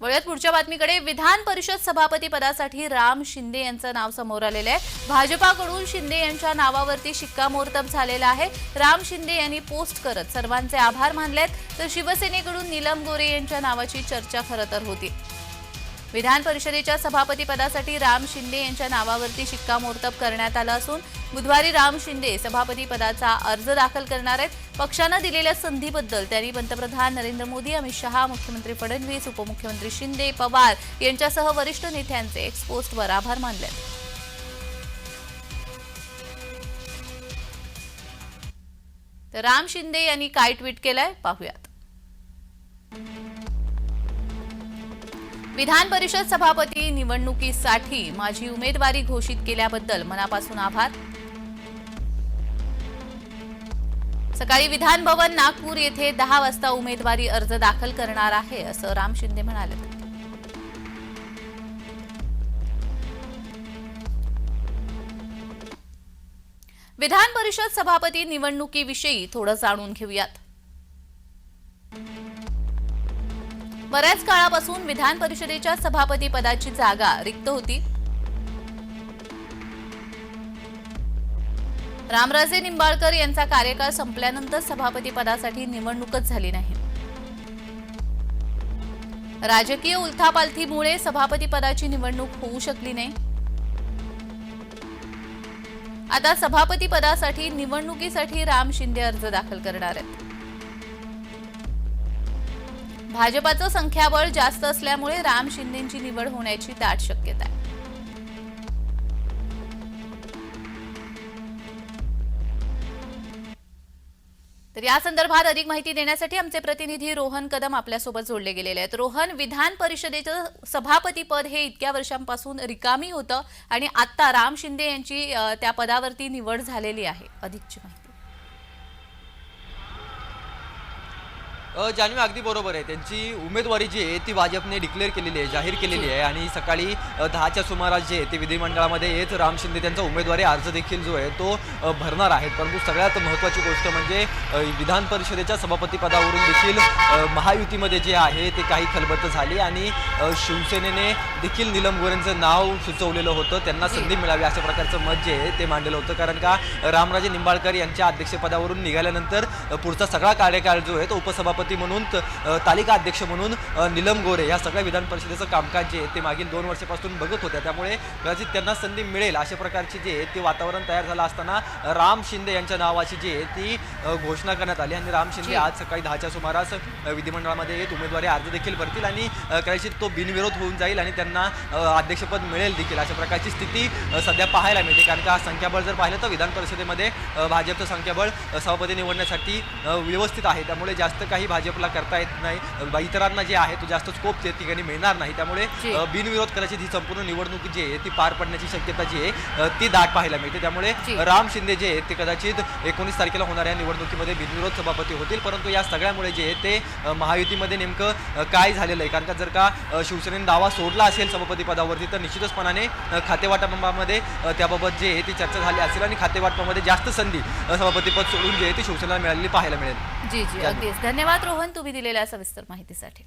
वळूयात पुढच्या बातमीकडे. विधान परिषद सभापती पदासाठी राम शिंदे यांचं नाव समोर आलेलं आहे. भाजपाकडून शिंदे यांच्या नावावरती शिक्कामोर्तब झालेला आहे. राम शिंदे यांनी पोस्ट करत सर्वांचे आभार मानलेत. तर शिवसेनेकडून नीलम गोरे यांच्या नावाची चर्चा खरं तर होती. विधान परिषदेच्या सभापतीपदासाठी राम शिंदे यांच्या नावावरती शिक्कामोर्तब करण्यात आलं असून बुधवारी राम शिंदे सभापतीपदाचा अर्ज दाखल करणार आहेत. पक्षानं दिलेल्या संधीबद्दल त्यांनी पंतप्रधान नरेंद्र मोदी अमित शहा मुख्यमंत्री फडणवीस उपमुख्यमंत्री शिंदे पवार यांच्यासह वरिष्ठ नेत्यांचे एक्सपोस्टवर आभार मानले. तर राम शिंदे यांनी काय ट्विट केलंय? पाहूयात. विधान परिषद सभापती निवडणुकीसाठी माझी उमेदवारी घोषित केल्याबद्दल मनापासून आभार. सकाळी विधान भवन नागपूर येथे दहा वाजता उमेदवारी अर्ज दाखल करणार आहे असं राम शिंदे म्हणाले. विधान परिषद सभापती निवडणुकीविषयी थोडं जाणून घेऊयात. बऱ्याच काळापासून विधान परिषदेच्या सभापती पदाची जागा रिक्त होती. रामराजे निंबाळकर यांचा कार्यकाळ संपल्यानंतर सभापती पदासाठी निवडणूकच झाली नाही. राजकीय उलथापालथीमुळे सभापती पदाची निवडणूक होऊ शकली नाही. आता सभापती पदासाठी निवडणुकीसाठी राम शिंदे अर्ज दाखल करणार आहेत. भाजपाचं संख्याबळ जास्त असल्यामुळे राम शिंदेची निवड होण्याची दाट शक्यता आहे. तर या संदर्भात अधिक माहिती देण्यासाठी आमचे प्रतिनिधी रोहन कदम आपल्यासोबत जोडले गेलेले आहेत. रोहन विधान परिषदेचं सभापती पद हे इतक्या वर्षांपासून रिकामी होतं आणि आता राम शिंदे यांची त्या पदावरती निवड झालेली आहे. अधिकची माहिती. जान्हवी अगदी बरोबर आहे. त्यांची उमेदवारी जी आहे ती भाजपने डिक्लेअर केलेली आहे जाहीर केलेली आहे. आणि सकाळी दहाच्या सुमारास जे आहे ते विधिमंडळामध्ये येत राम शिंदे त्यांचा उमेदवारी अर्ज देखील जो आहे तो भरणार आहेत. परंतु सगळ्यात महत्त्वाची गोष्ट म्हणजे विधान परिषदेच्या सभापती पदावरून देखील महायुतीमध्ये जे आहे ते काही खलबत झाली. आणि शिवसेनेने देखील नीलम गोरेंचं नाव सुचवलेलं होतं. त्यांना संधी मिळावी अशा प्रकारचं मत जे आहे ते मांडलेलं होतं. कारण का रामराजे निंबाळकर यांच्या अध्यक्षपदावरून निघाल्यानंतर पुढचा सगळा कार्यकाळ जो आहे तो उपसभापती म्हणून त- अ, तालिका अध्यक्ष म्हणून निलम गोरे या सगळ्या विधान परिषदेचं कामकाज जे आहे ते मागील दोन वर्षापासून बघत होत्या. त्यामुळे कदाचित त्यांना संधी मिळेल अशा प्रकारची जे आहे ते वातावरण तयार झालं असताना राम शिंदे यांच्या नावाची जी आहे ती घोषणा करण्यात आली आणि राम शिंदे आज सकाळी दहाच्या सुमारास विधिमंडळामध्ये येत उमेदवारी अर्ज देखील भरतील आणि कदाचित तो बिनविरोध होऊन जाईल आणि त्यांना अध्यक्षपद मिळेल देखील अशा प्रकारची स्थिती सध्या पाहायला मिळते. कारण का संख्याबळ जर पाहिलं तर विधान परिषदेमध्ये भाजपचं संख्याबळ सभापती निवडण्यासाठी व्यवस्थित आहे. त्यामुळे जास्त काही भाजपला करता येत नाही. इतरांना जे आहे तो जास्त स्कोप त्या ठिकाणी मिळणार नाही. त्यामुळे बिनविरोध कदाचित ही संपूर्ण निवडणूक जी आहे ती पार पडण्याची शक्यता जी आहे ती दाट पाहायला मिळते. त्यामुळे. राम शिंदे जे आहेत ते कदाचित एकोणीस तारखेला होणाऱ्या निवडणुकीमध्ये. बिनविरोध सभापती होतील. परंतु या सगळ्यामुळे जे आहे ते महायुतीमध्ये नेमकं काय झालेलं आहे? कारण का जर का शिवसेनेने दावा सोडला असेल सभापती पदावरती तर निश्चितचपणाने खातेवाटपामध्ये त्याबाबत जे आहे ती चर्चा झाली असेल आणि खातेवाटपामध्ये जास्त संधी सभापतीपद सोडून जे आहे ती शिवसेनेला मिळालेली पाहायला मिळेल. जी जी. अगदीच. धन्यवाद रोहन तुम्ही दिलेल्या सविस्तर माहितीसाठी.